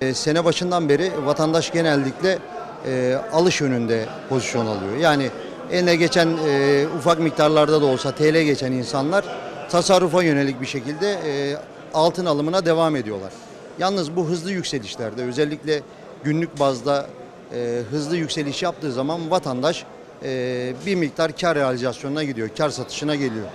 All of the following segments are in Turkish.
E, sene başından beri vatandaş genellikle e, alış yönünde pozisyon alıyor. Yani eline geçen e, ufak miktarlarda da olsa TL geçen insanlar tasarrufa yönelik bir şekilde e, altın alımına devam ediyorlar. Yalnız bu hızlı yükselişlerde özellikle günlük bazda e, hızlı yükseliş yaptığı zaman vatandaş e, bir miktar kar realizasyonuna gidiyor, kar satışına geliyor.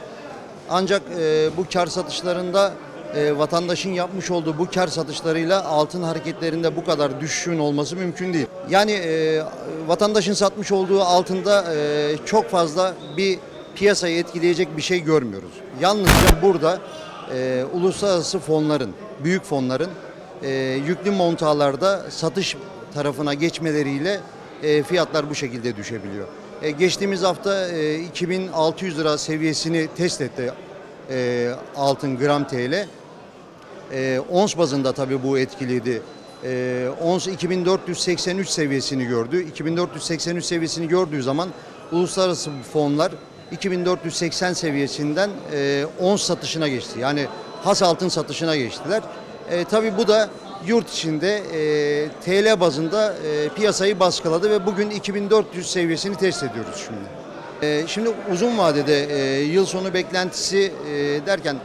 Ancak e, bu kar satışlarında e, vatandaşın yapmış olduğu bu kar satışlarıyla altın hareketlerinde bu kadar düşüşün olması mümkün değil. Yani e, vatandaşın satmış olduğu altında e, çok fazla bir piyasayı etkileyecek bir şey görmüyoruz. Yalnızca burada e, uluslararası fonların, büyük fonların yüklü montalarda satış tarafına geçmeleriyle fiyatlar bu şekilde düşebiliyor. Geçtiğimiz hafta e, 2600 lira seviyesini test etti altın gram TL. E, ons bazında tabii bu etkiliydi. E, ons 2483 seviyesini gördü. 2483 seviyesini gördüğü zaman uluslararası fonlar 2480 seviyesinden e, ons satışına geçti. Yani has altın satışına geçtiler. E, tabii bu da yurt içinde e, TL bazında e, piyasayı baskıladı ve bugün 2400 seviyesini test ediyoruz şimdi. E, şimdi uzun vadede e, yıl sonu beklentisi e, derken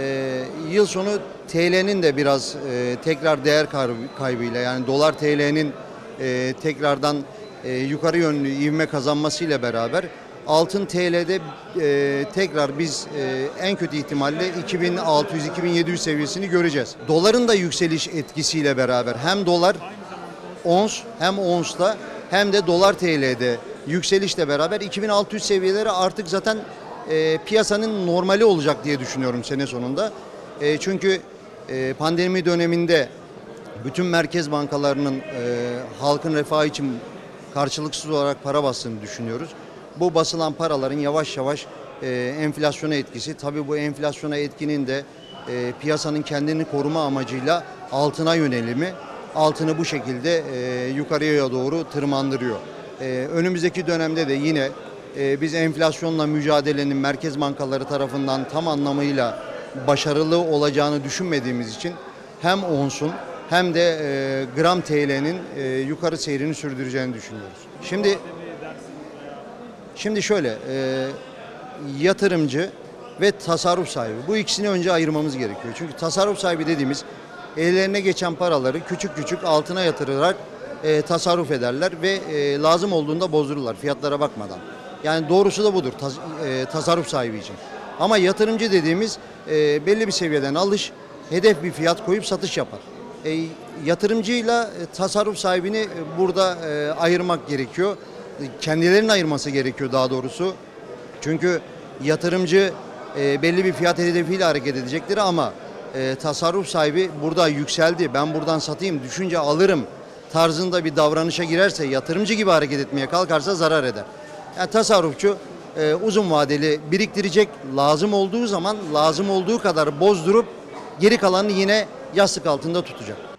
e, yıl sonu TL'nin de biraz e, tekrar değer kaybı- kaybıyla yani dolar TL'nin e, tekrardan e, yukarı yönlü ivme kazanmasıyla beraber altın TL'de e, tekrar biz e, en kötü ihtimalle 2600-2700 seviyesini göreceğiz. Doların da yükseliş etkisiyle beraber hem dolar ons hem onsla hem de dolar TL'de yükselişle beraber 2600 seviyeleri artık zaten e, piyasanın normali olacak diye düşünüyorum sene sonunda. E, çünkü e, pandemi döneminde bütün merkez bankalarının e, halkın refahı için karşılıksız olarak para bastığını düşünüyoruz. Bu basılan paraların yavaş yavaş e, enflasyona etkisi. Tabii bu enflasyona etkinin de e, piyasanın kendini koruma amacıyla altına yönelimi altını bu şekilde e, yukarıya doğru tırmandırıyor. E, önümüzdeki dönemde de yine e, biz enflasyonla mücadelenin merkez bankaları tarafından tam anlamıyla başarılı olacağını düşünmediğimiz için hem onsun hem de e, gram TL'nin e, yukarı seyrini sürdüreceğini düşünüyoruz. Şimdi Şimdi şöyle, e, yatırımcı ve tasarruf sahibi. Bu ikisini önce ayırmamız gerekiyor. Çünkü tasarruf sahibi dediğimiz ellerine geçen paraları küçük küçük altına yatırarak e, tasarruf ederler ve e, lazım olduğunda bozdururlar fiyatlara bakmadan. Yani doğrusu da budur tas- e, tasarruf sahibi için. Ama yatırımcı dediğimiz e, belli bir seviyeden alış, hedef bir fiyat koyup satış yapar. E, yatırımcıyla e, tasarruf sahibini e, burada e, ayırmak gerekiyor. Kendilerinin ayırması gerekiyor daha doğrusu. Çünkü yatırımcı e, belli bir fiyat hedefiyle hareket edecektir ama e, tasarruf sahibi burada yükseldi, ben buradan satayım, düşünce alırım tarzında bir davranışa girerse, yatırımcı gibi hareket etmeye kalkarsa zarar eder. Yani tasarrufçu e, uzun vadeli biriktirecek, lazım olduğu zaman lazım olduğu kadar bozdurup geri kalanını yine yastık altında tutacak.